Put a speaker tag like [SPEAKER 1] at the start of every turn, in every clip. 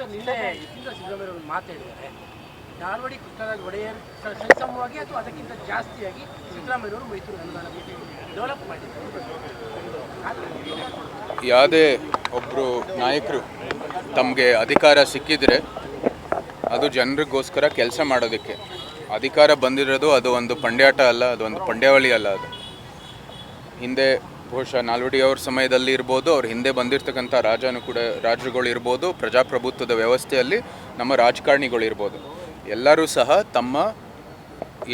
[SPEAKER 1] Sir ನಿನ್ನೆ ಯತೀಂದ್ರ ಸಿದ್ದರಾಮಯ್ಯ ಅವರು ಮಾತಾಡಿದ್ದಾರೆ ನಾಲ್ವಡಿ ಕೃಷ್ಣರಾಜ ಒಡೆಯರ್ ಸರಿಸಮವಾಗಿ ಅಥವಾ ಅದಕ್ಕಿಂತ ಜಾಸ್ತಿಯಾಗಿ ಸಿದ್ದರಾಮಯ್ಯವರು ಮೈಸೂರು ಅನುದಾನ ಡೆವಲಪ್ ಮಾಡಿದ್ದಾರೆ.
[SPEAKER 2] ಯಾವುದೇ ಒಬ್ಬರು ನಾಯಕರು ತಮಗೆ ಅಧಿಕಾರ ಸಿಕ್ಕಿದರೆ ಅದು ಜನರಿಗೋಸ್ಕರ ಕೆಲಸ ಮಾಡೋದಕ್ಕೆ. ಅಧಿಕಾರ ಬಂದಿರೋದು ಅದು ಒಂದು ಪಂಡ್ಯಾಟ ಅಲ್ಲ ಅದು ಒಂದು ಪಂಡ್ಯಾವಳಿ ಅಲ್ಲ ಅದು. ಹಿಂದೆ ಬಹುಶಃ ನಾಲ್ವಡಿ ಅವ್ರ ಸಮಯದಲ್ಲಿ ಇರ್ಬೋದು, ಅವ್ರ ಹಿಂದೆ ಬಂದಿರತಕ್ಕಂಥ ರಾಜನು ಕೂಡ ರಾಜರುಗಳು ಇರ್ಬೋದು, ಪ್ರಜಾಪ್ರಭುತ್ವದ ವ್ಯವಸ್ಥೆಯಲ್ಲಿ ನಮ್ಮ ರಾಜಕಾರಣಿಗಳು ಇರ್ಬೋದು. ಎಲ್ಲರೂ ಸಹ ತಮ್ಮ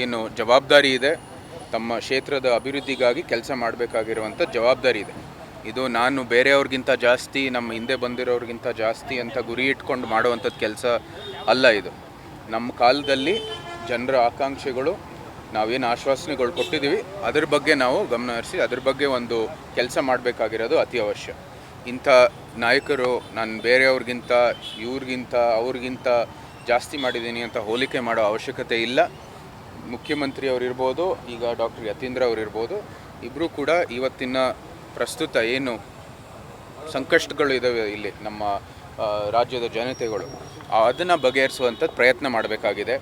[SPEAKER 2] ಏನು ಜವಾಬ್ದಾರಿ ಇದೆ, ತಮ್ಮ ಕ್ಷೇತ್ರದ ಅಭಿವೃದ್ಧಿಗಾಗಿ ಕೆಲಸ ಮಾಡಬೇಕಾಗಿರುವಂಥ ಜವಾಬ್ದಾರಿ ಇದೆ. ಇದು ನಾನು ಬೇರೆಯವ್ರಿಗಿಂತ ಜಾಸ್ತಿ, ನಮ್ಮ ಹಿಂದೆ ಬಂದಿರೋರಿಗಿಂತ ಜಾಸ್ತಿ ಅಂತ ಗುರಿ ಇಟ್ಕೊಂಡು ಮಾಡುವಂಥದ್ದು ಕೆಲಸ ಅಲ್ಲ ಇದು. ನಮ್ಮ ಕಾಲದಲ್ಲಿ ಜನರ ಆಕಾಂಕ್ಷೆಗಳು ನಾವೇನು ಆಶ್ವಾಸನೆಗಳು ಕೊಟ್ಟಿದ್ದೀವಿ, ಅದ್ರ ಬಗ್ಗೆ ನಾವು ಗಮನ ಹರಿಸಿ, ಅದ್ರ ಬಗ್ಗೆ ಒಂದು ಕೆಲಸ ಮಾಡಬೇಕಾಗಿರೋದು ಅತಿ ಅವಶ್ಯ. ಇಂಥ ನಾಯಕರು ನಾನು ಬೇರೆಯವ್ರಿಗಿಂತ, ಇವ್ರಿಗಿಂತ, ಅವ್ರಿಗಿಂತ ಜಾಸ್ತಿ ಮಾಡಿದ್ದೀನಿ ಅಂತ ಹೋಲಿಕೆ ಮಾಡೋ ಅವಶ್ಯಕತೆ ಇಲ್ಲ. ಮುಖ್ಯಮಂತ್ರಿ ಅವರಿರ್ಬೋದು, ಈಗ ಡಾಕ್ಟರ್ ಯತೀಂದ್ರ ಅವರಿರ್ಬೋದು ಇಬ್ಬರೂ ಕೂಡ ಇವತ್ತಿನ ಪ್ರಸ್ತುತ ಏನು ಸಂಕಷ್ಟಗಳು ಇದ್ದಾವೆ ಇಲ್ಲಿ ನಮ್ಮ ರಾಜ್ಯದ ಜನತೆಗಳು. ಅದನ್ನು ಬಗೆಹರಿಸುವಂಥದ್ದು ಪ್ರಯತ್ನ ಮಾಡಬೇಕಾಗಿದೆ.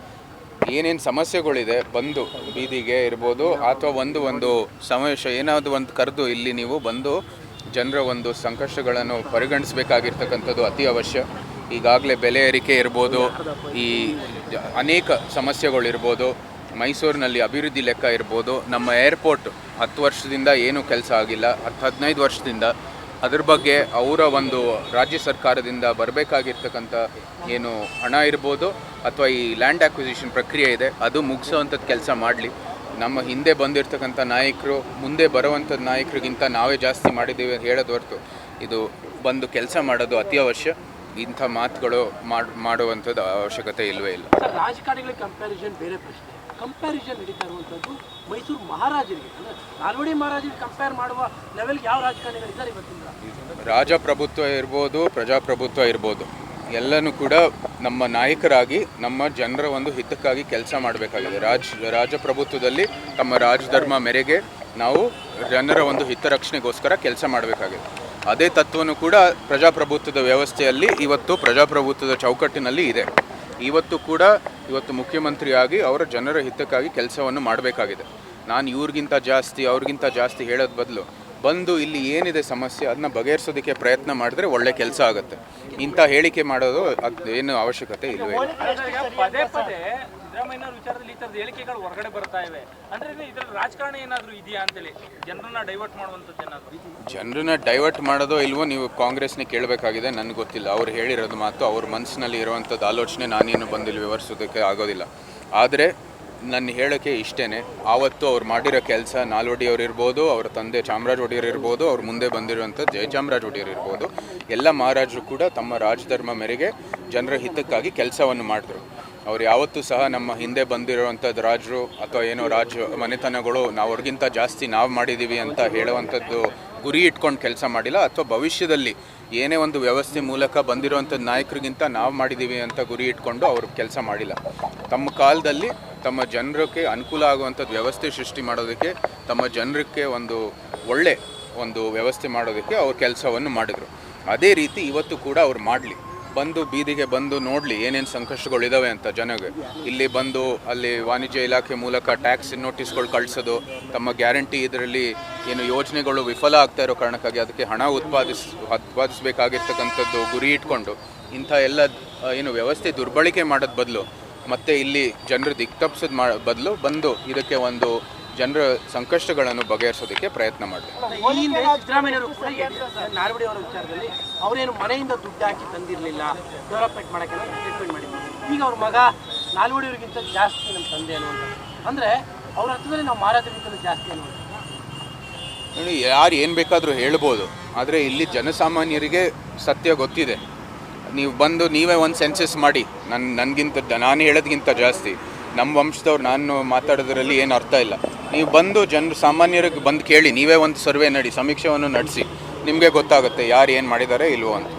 [SPEAKER 2] ಏನೇನು ಸಮಸ್ಯೆಗಳಿದೆ ಬಂದು ಬೀದಿಗೆ ಇರ್ಬೋದು ಅಥವಾ ಒಂದು ಒಂದು ಸಮಾವೇಶ ಏನಾದರೂ ಒಂದು ಕರೆದು ಇಲ್ಲಿ ನೀವು ಬಂದು ಜನರ ಒಂದು ಸಂಕಷ್ಟಗಳನ್ನು ಪರಿಗಣಿಸಬೇಕಾಗಿರ್ತಕ್ಕಂಥದ್ದು ಅತಿ ಅವಶ್ಯ. ಈಗಾಗಲೇ ಬೆಲೆ ಏರಿಕೆ ಇರ್ಬೋದು, ಈ ಅನೇಕ ಸಮಸ್ಯೆಗಳಿರ್ಬೋದು, ಮೈಸೂರಿನಲ್ಲಿ ಅಭಿವೃದ್ಧಿ ಲೆಕ್ಕ ಇರ್ಬೋದು, ನಮ್ಮ ಏರ್ಪೋರ್ಟ್ ಹತ್ತು ವರ್ಷದಿಂದ ಏನೂ ಕೆಲಸ ಆಗಿಲ್ಲ, ಹತ್ತು ಹದಿನೈದು ವರ್ಷದಿಂದ ಅದ್ರ ಬಗ್ಗೆ ಅವರ ಒಂದು ರಾಜ್ಯ ಸರ್ಕಾರದಿಂದ ಬರಬೇಕಾಗಿರ್ತಕ್ಕಂಥ ಏನು ಹಣ ಇರ್ಬೋದು ಅಥವಾ ಈ ಲ್ಯಾಂಡ್ ಅಕ್ವಿಸಿಷನ್ ಪ್ರಕ್ರಿಯೆ ಇದೆ, ಅದು ಮುಗಿಸೋವಂಥದ್ದು ಕೆಲಸ ಮಾಡಲಿ. ನಮ್ಮ ಹಿಂದೆ ಬಂದಿರತಕ್ಕಂಥ ನಾಯಕರು, ಮುಂದೆ ಬರುವಂಥ ನಾಯಕರಿಗಿಂತ ನಾವೇ ಜಾಸ್ತಿ ಮಾಡಿದ್ದೀವಿ ಅಂತ ಹೇಳೋದು ಹೊರತು ಇದು ಬಂದು ಕೆಲಸ ಮಾಡೋದು ಅತಿ ಅವಶ್ಯ ಇಂಥ ಮಾತುಗಳು ಮಾಡ್, ಮಾಡುವಂಥದ್ದು ಅವಶ್ಯಕತೆ ಇಲ್ಲವೇ ಇಲ್ಲ.
[SPEAKER 1] ರಾಜಕಾರಣಿಗಳ ಕಂಪ್ಯಾರಿಸನ್ ಬೇರೆ ಪ್ರಶ್ನೆ. ಕಂಪ್ಯಾರಿಸನ್ ನಡೀತಾ ಇರುವಂಥದ್ದು ಮೈಸೂರು ಮಹಾರಾಜರಿಗೆ. ಅಂದರೆ ನಾಲ್ವಡಿ ಮಹಾರಾಜರಿಗೆ ಕಂಪೇರ್ ಮಾಡುವ ಲೆವೆಲ್ಗೆ ಯಾವ ರಾಜಕಾರಣಿಗಳಿದ್ದಾರೆ ಇವತ್ತಿನ
[SPEAKER 2] ರಾಜಪ್ರಭುತ್ವ ಇರ್ಬೋದು, ಪ್ರಜಾಪ್ರಭುತ್ವ ಇರ್ಬೋದು. ಎಲ್ಲನೂ ಕೂಡ ನಮ್ಮ ನಾಯಕರಾಗಿ, ನಮ್ಮ ಜನರ ಒಂದು ಹಿತಕ್ಕಾಗಿ ಕೆಲಸ ಮಾಡಬೇಕಾಗಿದೆ. ರಾಜ್, ರಾಜಪ್ರಭುತ್ವದಲ್ಲಿ ತಮ್ಮ ರಾಜಧರ್ಮ ಮೇರೆಗೆ ನಾವು ಜನರ ಒಂದು ಹಿತರಕ್ಷಣೆಗೋಸ್ಕರ ಕೆಲಸ ಮಾಡಬೇಕಾಗಿದೆ. ಅದೇ ತತ್ವನು ಕೂಡ ಪ್ರಜಾಪ್ರಭುತ್ವದ ವ್ಯವಸ್ಥೆಯಲ್ಲಿ ಇವತ್ತು ಪ್ರಜಾಪ್ರಭುತ್ವದ ಚೌಕಟ್ಟಿನಲ್ಲಿ ಇದೆ. ಇವತ್ತು ಕೂಡ ಇವತ್ತು ಮುಖ್ಯಮಂತ್ರಿಯಾಗಿ ಅವರ ಜನರ ಹಿತಕ್ಕಾಗಿ ಕೆಲಸವನ್ನು ಮಾಡಬೇಕಾಗಿದೆ. ನಾನು ಇವ್ರಿಗಿಂತ ಜಾಸ್ತಿ, ಅವ್ರಿಗಿಂತ ಜಾಸ್ತಿ ಹೇಳೋದು ಬದಲು ಬಂದು ಇಲ್ಲಿ ಏನಿದೆ ಸಮಸ್ಯೆ ಅದನ್ನ ಬಗೆಹರಿಸೋದಕ್ಕೆ ಪ್ರಯತ್ನ ಮಾಡಿದ್ರೆ ಒಳ್ಳೆ ಕೆಲಸ ಆಗುತ್ತೆ. ಇಂಥ ಹೇಳಿಕೆ ಮಾಡೋದು ಅದು ಏನು ಅವಶ್ಯಕತೆ ಇಲ್ಲವೇ
[SPEAKER 3] ಸಿದ್ದರಾಮಯ್ಯನವ್ರ ವಿಚಾರದಲ್ಲಿ ಈ ಥರದ ಹೇಳಿಕೆಗಳು ಹೊರಗಡೆ ಬರ್ತಾ ಇವೆ? ಅಂದ್ರೆ ಇದ್ರಲ್ಲಿ ರಾಜಕಾರಣ ಏನಾದರೂ ಇದೆಯಾ ಅಂತೇಳಿ ಜನರನ್ನ ಡೈವರ್ಟ್ ಮಾಡುವಂಥದ್ದು ಏನಾದ್ರು?
[SPEAKER 2] ಜನರನ್ನ ಡೈವರ್ಟ್ ಮಾಡೋದೋ ಇಲ್ವೋ ನೀವು ಕಾಂಗ್ರೆಸ್ನೇ ಕೇಳಬೇಕಾಗಿದೆ, ನನಗೆ ಗೊತ್ತಿಲ್ಲ. ಅವ್ರು ಹೇಳಿರೋದು ಮಾತು, ಅವ್ರ ಮನಸ್ಸಿನಲ್ಲಿ ಇರುವಂಥದ್ದು ಆಲೋಚನೆ ನಾನೇನು ಬಂದಿಲ್ಲ ವಿವರಿಸೋದಕ್ಕೆ ಆಗೋದಿಲ್ಲ. ಆದರೆ ನನ್ನ ಹೇಳೋಕ್ಕೆ ಇಷ್ಟೇ ಆವತ್ತು ಅವ್ರು ಮಾಡಿರೋ ಕೆಲಸ ನಾಲ್ವಡಿ ಅವ್ರು ಇರ್ಬೋದು, ಅವ್ರ ತಂದೆ ಚಾಮರಾಜ ಒಡೆಯರ್ ಇರ್ಬೋದು, ಅವ್ರ ಮುಂದೆ ಬಂದಿರುವಂಥ ಜಯಚಾಮರಾಜ ಒಡೆಯರ್ ಇರ್ಬೋದು. ಎಲ್ಲ ಮಹಾರಾಜರು ಕೂಡ ತಮ್ಮ ರಾಜಧರ್ಮ ಮೇರೆಗೆ ಜನರ ಹಿತಕ್ಕಾಗಿ ಕೆಲಸವನ್ನು ಮಾಡಿದ್ರು. ಅವ್ರು ಯಾವತ್ತೂ ಸಹ ನಮ್ಮ ಹಿಂದೆ ಬಂದಿರುವಂಥದ್ದು ರಾಜರು ಅಥವಾ ಏನೋ ರಾಜ ಮನೆತನಗಳು ನಾವು ಅವ್ರಿಗಿಂತ ಜಾಸ್ತಿ ನಾವು ಮಾಡಿದ್ದೀವಿ ಅಂತ ಹೇಳುವಂಥದ್ದು ಗುರಿ ಇಟ್ಕೊಂಡು ಕೆಲಸ ಮಾಡಿಲ್ಲ ಅಥವಾ ಭವಿಷ್ಯದಲ್ಲಿ ಏನೇ ಒಂದು ವ್ಯವಸ್ಥೆ ಮೂಲಕ ಬಂದಿರುವಂಥದ್ದು ನಾಯಕರಿಗಿಂತ ನಾವು ಮಾಡಿದ್ದೀವಿ ಅಂತ ಗುರಿ ಇಟ್ಕೊಂಡು ಅವರು ಕೆಲಸ ಮಾಡಿಲ್ಲ. ತಮ್ಮ ಕಾಲದಲ್ಲಿ ತಮ್ಮ ಜನರಿಗೆ ಅನುಕೂಲ ಆಗುವಂಥದ್ದು ವ್ಯವಸ್ಥೆ ಸೃಷ್ಟಿ ಮಾಡೋದಕ್ಕೆ, ತಮ್ಮ ಜನರಿಗೆ ಒಂದು ಒಳ್ಳೆ ಒಂದು ವ್ಯವಸ್ಥೆ ಮಾಡೋದಕ್ಕೆ ಅವ್ರ ಕೆಲಸವನ್ನು ಮಾಡಿದರು. ಅದೇ ರೀತಿ ಇವತ್ತು ಕೂಡ ಅವ್ರು ಮಾಡಲಿ. ಬಂದು ಬೀದಿಗೆ ಬಂದು ನೋಡಲಿ ಏನೇನು ಸಂಕಷ್ಟಗಳಿದಾವೆ ಅಂತ ಜನಗೆ. ಇಲ್ಲಿ ಬಂದು ಅಲ್ಲಿ ವಾಣಿಜ್ಯ ಇಲಾಖೆ ಮೂಲಕ ಟ್ಯಾಕ್ಸ್ ನೋಟಿಸ್ಗಳು ಕಳಿಸೋದು, ತಮ್ಮ ಗ್ಯಾರಂಟಿ ಇದರಲ್ಲಿ ಏನು ಯೋಜನೆಗಳು ವಿಫಲ ಆಗ್ತಾ ಇರೋ ಕಾರಣಕ್ಕಾಗಿ ಅದಕ್ಕೆ ಹಣ ಉತ್ಪಾದಿಸ್, ಉತ್ಪಾದಿಸಬೇಕಾಗಿರ್ತಕ್ಕಂಥದ್ದು ಗುರಿ ಇಟ್ಕೊಂಡು ಇಂಥ ಎಲ್ಲ ಏನು ವ್ಯವಸ್ಥೆ ದುರ್ಬಳಕೆ ಮಾಡೋದು ಬದಲು, ಮತ್ತೆ ಇಲ್ಲಿ ಜನರು ದಿಕ್ತಪ್ಸೋದು ಮಾ, ಬದಲು ಬಂದು ಇದಕ್ಕೆ ಒಂದು ಜನರ ಸಂಕಷ್ಟಗಳನ್ನು ಬಗೆಹರಿಸೋದಕ್ಕೆ ಪ್ರಯತ್ನ
[SPEAKER 1] ಮಾಡಿದ್ರು. ನಾಲ್ವಡಿಯವರಿಗಿಂತ ಜಾಸ್ತಿ ನಮ್ಮ ತಂದೆ ಅನ್ನುವಂಥ ಅಂದರೆ ಅವ್ರ ಅರ್ಥದಲ್ಲಿ ನಾವು ಮಹಾರಾಜರಿಗಿಂತ ಜಾಸ್ತಿ ಅನ್ನುವಂಥ
[SPEAKER 2] ನೋಡಿ ಯಾರು ಏನು ಬೇಕಾದರೂ ಹೇಳ್ಬೋದು. ಆದರೆ ಇಲ್ಲಿ ಜನಸಾಮಾನ್ಯರಿಗೆ ಸತ್ಯ ಗೊತ್ತಿದೆ. ನೀವು ಬಂದು ನೀವೇ ಒಂದು ಸೆನ್ಸಸ್ ಮಾಡಿ. ನನ್ನ ನನಗಿಂತ ನಾನು ಹೇಳೋದಕ್ಕಿಂತ ಜಾಸ್ತಿ. ನಮ್ಮ ವಂಶದವ್ರು ನಾನು ಮಾತಾಡೋದ್ರಲ್ಲಿ ಏನು ಅರ್ಥ ಇಲ್ಲ. ನೀವು ಬಂದು ಜನರು ಸಾಮಾನ್ಯರಿಗೆ ಬಂದು ಕೇಳಿ, ನೀವೇ ಒಂದು ಸರ್ವೆ ನಡಿ, ಸಮೀಕ್ಷೆಯನ್ನು ನಡೆಸಿ, ನಿಮಗೆ ಗೊತ್ತಾಗುತ್ತೆ ಯಾರು ಏನು ಮಾಡಿದ್ದಾರೆ ಇಲ್ವೋ ಅಂತ.